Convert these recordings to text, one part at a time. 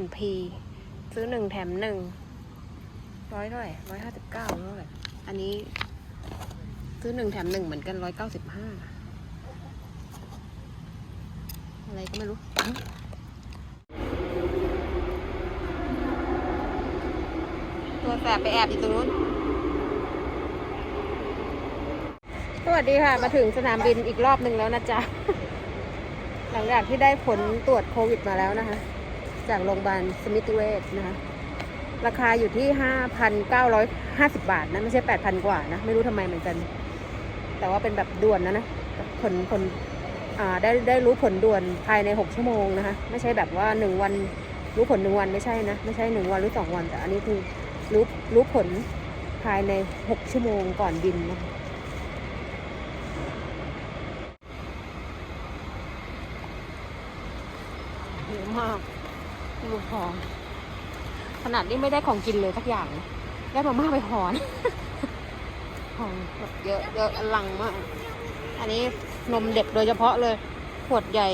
S&P ซื้อหนึ่งแถมหนึ่งร้อยเท่าไหร่ร้อยห้าสิบเก้าเท่าไหร่อันนี้ ซื้อหนึ่งแถมหนึ่งเหมือนกันร้อยเก้าสิบห้าอะไรก็ไม่รู้ตัวแสบไปแอบอยู่ตรงนู้น สวัสดีค่ะ มาถึงสนามบินอีกรอบหนึ่งแล้วนะจ๊ะ หลังจากที่ได้ผลตรวจโควิดมาแล้วนะคะ จากโรงพยาบาลสมิติเวชนะคะ ราคาอยู่ที่ 5,950 บาทนะ ไม่ใช่ 8,000 กว่านะ ไม่รู้ทำไมเหมือนกัน แต่ว่าเป็นแบบด่วนนะนะผลผลได้ได้รู้ผลด่วนภายใน 6 ชั่วโมงนะคะ ไม่ใช่แบบว่า 1 วันรู้ผล 1 วันไม่ใช่นะ ไม่ใช่ 1 วันหรือ 2 วัน แต่อันนี้คือรู้รู้ผลภายใน 6 ชั่วโมงก่อนบินนะคะเยอะมาก ดูของ ขนาดนี้ไม่ได้ของกินเลยสักอย่าง ได้มาม่าไปหอนของแบบเยอะเยอะอลังมาก อันนี้นมเด็กโดยเฉพาะเลยขวดใหญ่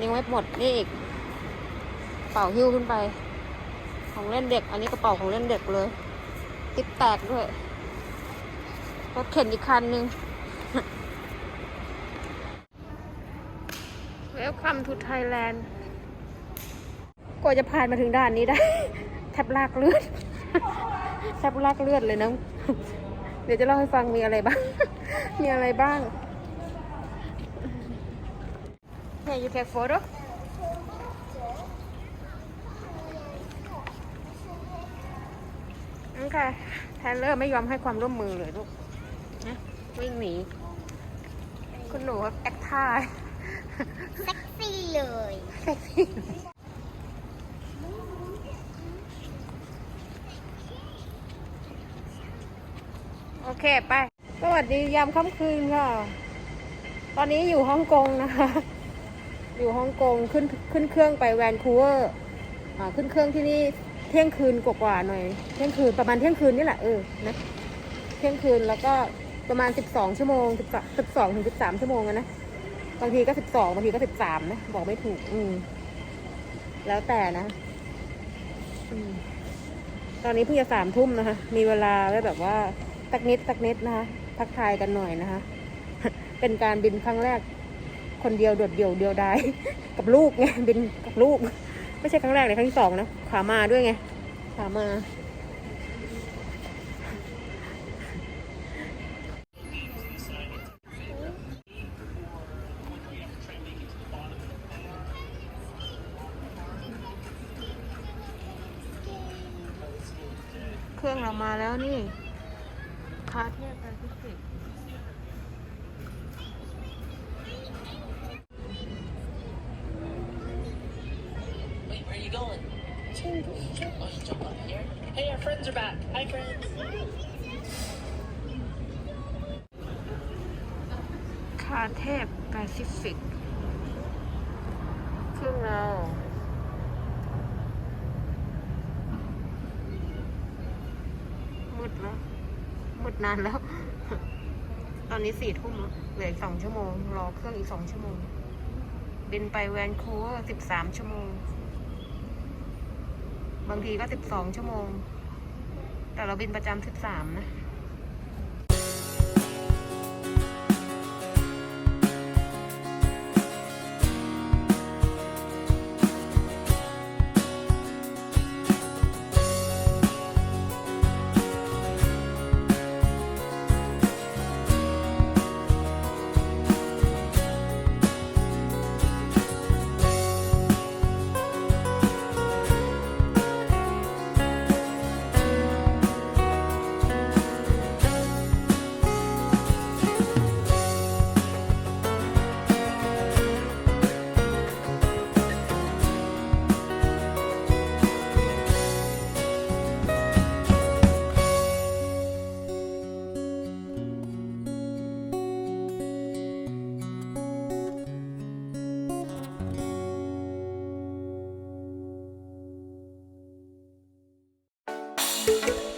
ยังไม่หมดนี่อีก เป่าหิ้วขึ้นไป ของเล่นเด็ก อันนี้กระเป๋าของเล่นเด็กเลย ติ๊กแตกด้วยรถเข็นอีกคันนึง Welcome to Thailand กว่าจะผ่านมาถึงด่านนี้ได้ แทบลากเลือด แทบลากเลือดเลยนะ เดี๋ยวจะเล่าให้ฟังมีอะไรบ้าง มีอะไรบ้าง Hey you take photo โอเคแทนเลอร์ไม่ยอมให้ความร่วมมือเลยลูกนะวิ่งหนี คุณหนูแอคท่าเซ็กซี่เลยเซ็กซี่ เคไป สวัสดียามค่ำคืนค่ะ ตอนนี้อยู่ฮ่องกงนะคะ อยู่ฮ่องกงขึ้นขึ้นเครื่องไปแวนคูเวอร์อ่าขึ้นเครื่องที่นี่เที่ยงคืนกว่าๆหน่อย เที่ยงคืนประมาณเที่ยงคืนนี่แหละเออนะเที่ยงคืนแล้วก็ประมาณสิบสองชั่วโมงสิบสองถึงสิบสามชั่วโมงนะ บางทีก็สิบสองบางทีก็สิบสามนะ บอกไม่ถูก อืม แล้วแต่นะอืมตอนนี้เพิ่งจะสามทุ่มนะคะ มีเวลาไว้แบบว่า สักนิดสักนิดนะคะทักทายกันหน่อยนะคะ เป็นการบินครั้งแรก คนเดียวโดดเดี่ยวเดียวดายกับลูกไงบินกับลูก ไม่ใช่ครั้งแรกเลยครั้งที่สองนะขามาด้วยไงขามาเครื่องเรามาแล้วนี่ คาเทียบกันพิเศษคาเทพแปซิฟิกครึ่งเรามืดแล้ว นานแล้ว ตอนนี้สี่ทุ่มแล้วเหลืออีกสองชั่วโมง รอเครื่องอีกสองชั่วโมง บินไปแวนคูเวอร์สิบสามชั่วโมง บางทีก็สิบสองชั่วโมง แต่เราบินประจำสิบสามนะ you.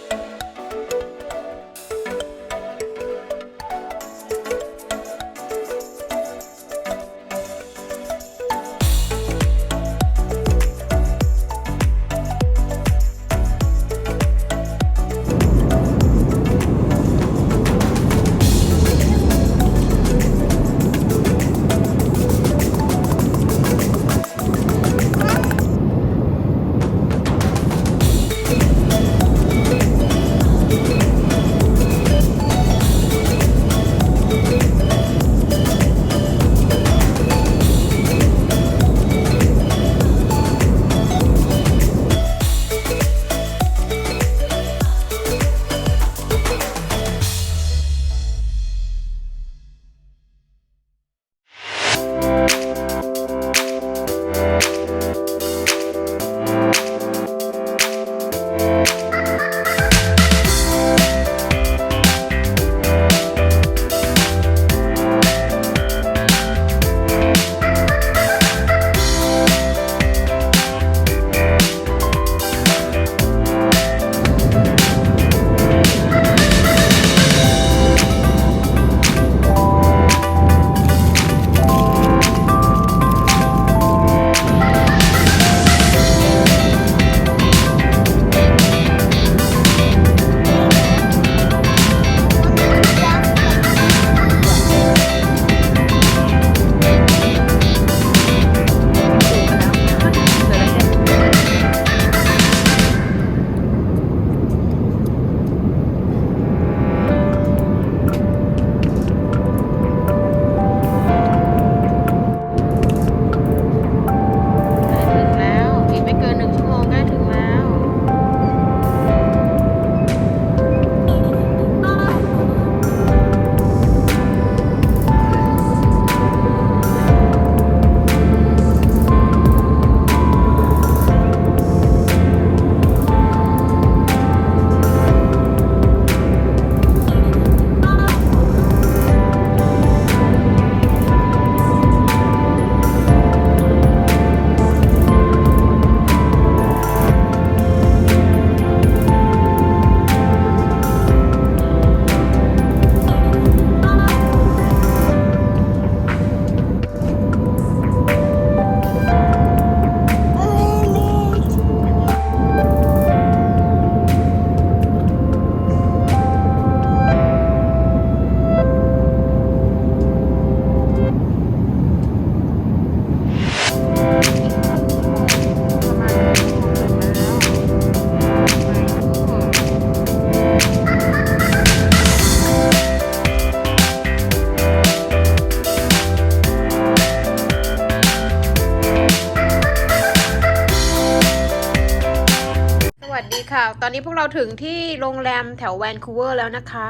ตอนนี้พวกเราถึงที่โรงแรมแถวแวนคูเวอร์แล้วนะคะ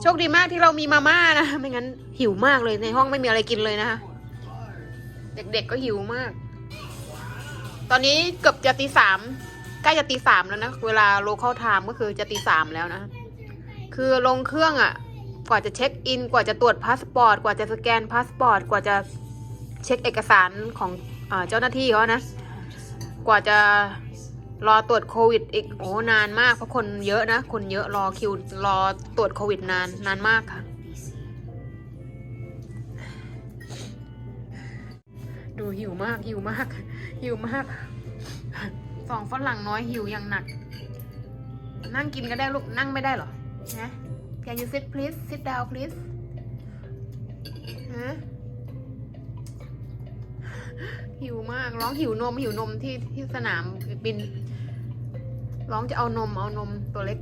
โชคดีมากที่เรามีมาม่านะ ไม่งั้นหิวมากเลยในห้องไม่มีอะไรกินเลยนะคะ เด็กๆก็หิวมาก ตอนนี้เกือบจะตีสามใกล้จะตีสามแล้วนะ เวลาโลเคอลไทม์ก็คือจะตีสามแล้วนะ คือลงเครื่องอะ่ะ กว่าจะเช็คอิน กว่าจะตรวจพาสปอร์ต กว่าจะสแกนพาสปอร์ต กว่าจะเช็คเอกสารของอเจ้าหน้าที่เขานะ กว่าจะ รอตรวจโควิดอีกโอ้นานมากเพราะคนเยอะนะ คนเยอะรอคิวรอตรวจโควิดนานนานมากค่ะ ดูหิวมากหิวมาก หิวมากสองฝรั่งน้อยหิวอย่างหนัก นั่งกินก็ได้ลูกนั่งไม่ได้เหรอนะ Can you sit please sit down please ฮะหิวมาก ร้องหิวนมหิวนมที่ที่สนามบิน ร้องจะเอานมเอานมตัวเล็ก